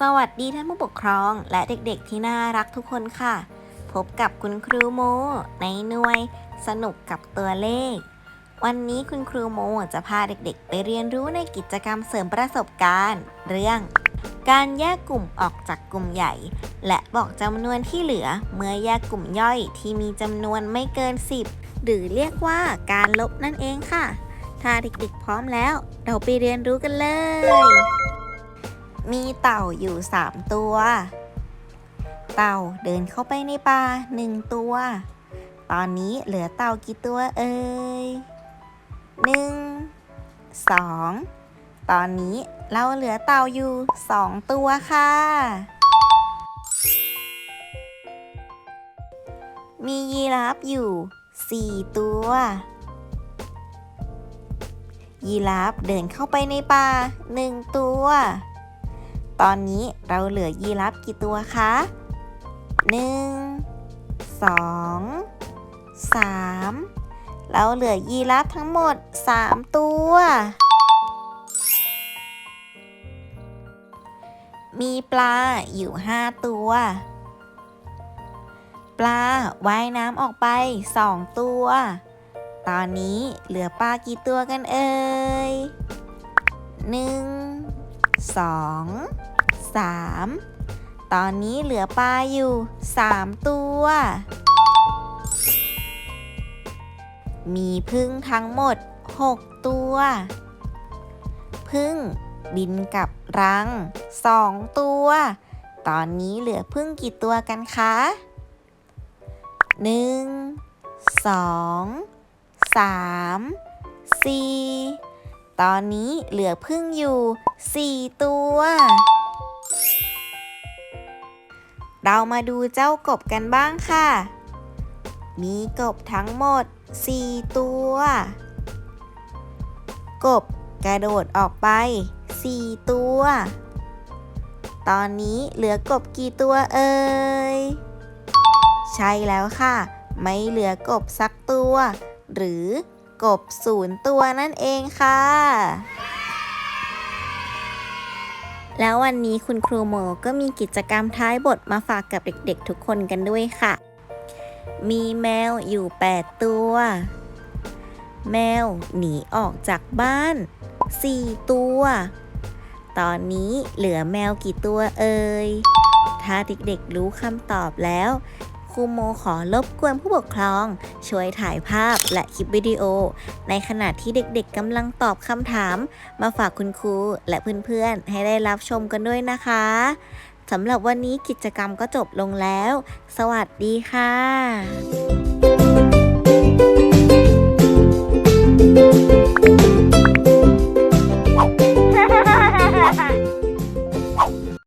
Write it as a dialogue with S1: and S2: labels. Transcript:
S1: สวัสดีท่านผู้ปกครองและเด็กๆที่น่ารักทุกคนค่ะ พบกับคุณครูโม ในหน่วยสนุกกับตัวเลข วันนี้คุณครูโมจะพาเด็กๆ ไปเรียนรู้ในกิจกรรมเสริมประสบการณ์ เรื่อง การแยกกลุ่มออกจากกลุ่มใหญ่ และบอกจำนวนที่เหลือเมื่อแยกกลุ่มย่อยที่มีจำนวนไม่เกิน 10 หรือเรียกว่าการลบนั่นเองค่ะ ถ้าเด็กๆพร้อมแล้ว เราไปเรียนรู้กันเลย มีเต่าอยู่ 3 ตัว เต่าเดินเข้าไปในป่าหนึ่งตัว ตอนนี้เหลือเต่ากี่ตัวเอ่ยหนึ่งสองตอนนี้เราเหลือเต่าอยู่สองตัวค่ะ มียีราฟอยู่สี่ตัว ยีราฟเดินเข้าไปในป่าหนึ่งตัว ตอนนี้เราเหลือยีราฟกี่ตัวคะหนึ่งสองสามเราเหลือยีราฟทั้งหมดสามตัว มีปลาอยู่ห้าตัว ปลาว่ายน้ำออกไปสองตัว ตอนนี้เหลือปลากี่ตัวกันเอ่ยหนึ่งสอง สามตอนนี้เหลือปลาอยู่สามตัว มีพึ่งทั้งหมดหกตัว พึ่งบินกับรังสองตัว ตอนนี้เหลือพึ่งกี่ตัวกันคะหนึ่งสองสามสี่ตอนนี้เหลือพึ่งอยู่สี่ตัว เรามาดูเจ้ากบกันบ้างค่ะ มีกบทั้งหมด 4 ตัว กบกระโดดออกไป 4 ตัว ตอนนี้เหลือกบกี่ตัวเอ่ย ใช่แล้วค่ะ ไม่เหลือกบสักตัว หรือกบศูนย์ตัวนั่นเองค่ะ แล้ววันนี้คุณครูโมก็มีกิจกรรมท้ายบทมาฝากกับเด็กๆทุกคนกันด้วยค่ะ มีแมวอยู่ 8 ตัว แมวหนีออกจากบ้าน 4 ตัว ตอนนี้เหลือแมวกี่ตัวเอ่ย ถ้าเด็กๆรู้คำตอบแล้ว ครูโมขอรบกวนผู้ปกครอง ช่วยถ่ายภาพและคลิปวิดีโอ ในขณะที่เด็กๆกำลังตอบคำถาม มาฝากคุณครูและเพื่อนๆ ให้ได้รับชมกันด้วยนะคะสำหรับวันนี้กิจกรรมก็จบลงแล้ว สวัสดีค่ะ